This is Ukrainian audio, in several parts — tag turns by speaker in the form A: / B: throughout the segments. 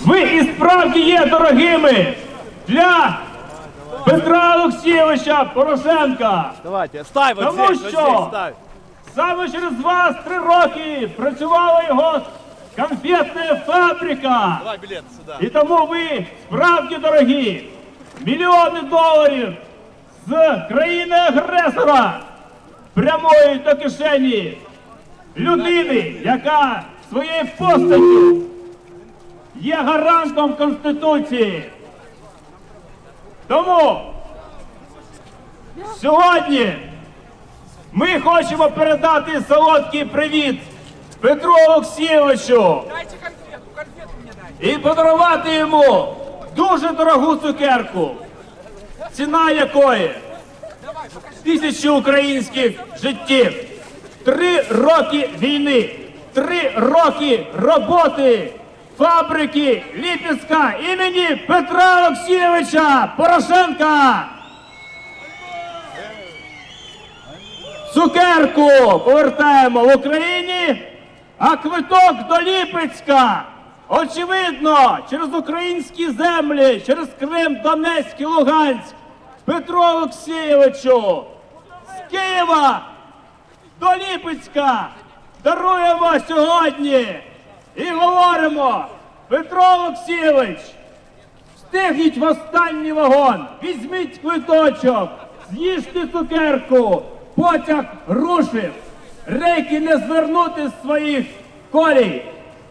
A: Ви і справді є дорогими для Петра Олексійовича Порошенка.
B: Давайте, ставь вот
A: Тому
B: здесь, вот
A: що
B: здесь ставь.
A: саме через вас три роки працювала його конфетна фабрика.
B: Давай билет сюда.
A: І тому ви справді дорогі. Мільйони доларів з країни-агресора прямої до кишені людини, яка своєю постаттю є гарантом Конституції. Тому сьогодні ми хочемо передати солодкий привіт Петру Олексійовичу і подарувати йому дуже дорогу цукерку, ціна якої тисячі українських життів, три роки війни, три роки роботи фабрики Ліпецька імені Петра Олексійовича Порошенка. Цукерку повертаємо в Україні, а квиток до Ліпецька. Очевидно, через українські землі, через Крим, Донецьк і Луганськ. Петру Олексійовичу з Києва до Ліпецька даруємо сьогодні і говоримо, Петро Олексійович, Встигніть в останній вагон, візьміть квиточок, з'їжте цукерку, потяг рушив. Рейки не звернути з своїх колій.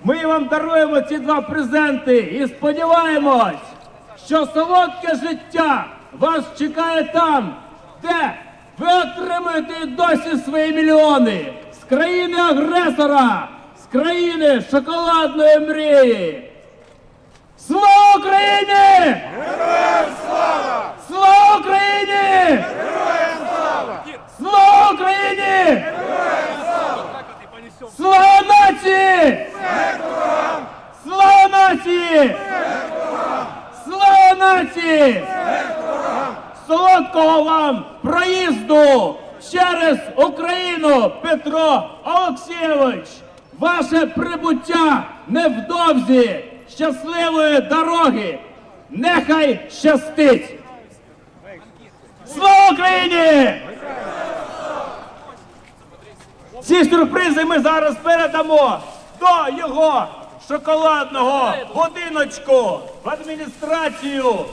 A: Ми вам даруємо ці два презенти і сподіваємось, що солодке життя вас чекає там, де ви отримуєте досі свої мільйони з країни агресора, країни шоколадної мрії. Слава Україні! Героям слава! Слава Україні! Героям слава! Слава Україні! Героям слава! Слава нації! Слава нації! Слава нації! Солодкого вам проїзду через Україну, Петро Олексійович! Ваше прибуття невдовзі! Щасливої дороги! Нехай щастить! Слава Україні! Ці сюрпризи ми зараз передамо до його шоколадного будиночку в адміністрацію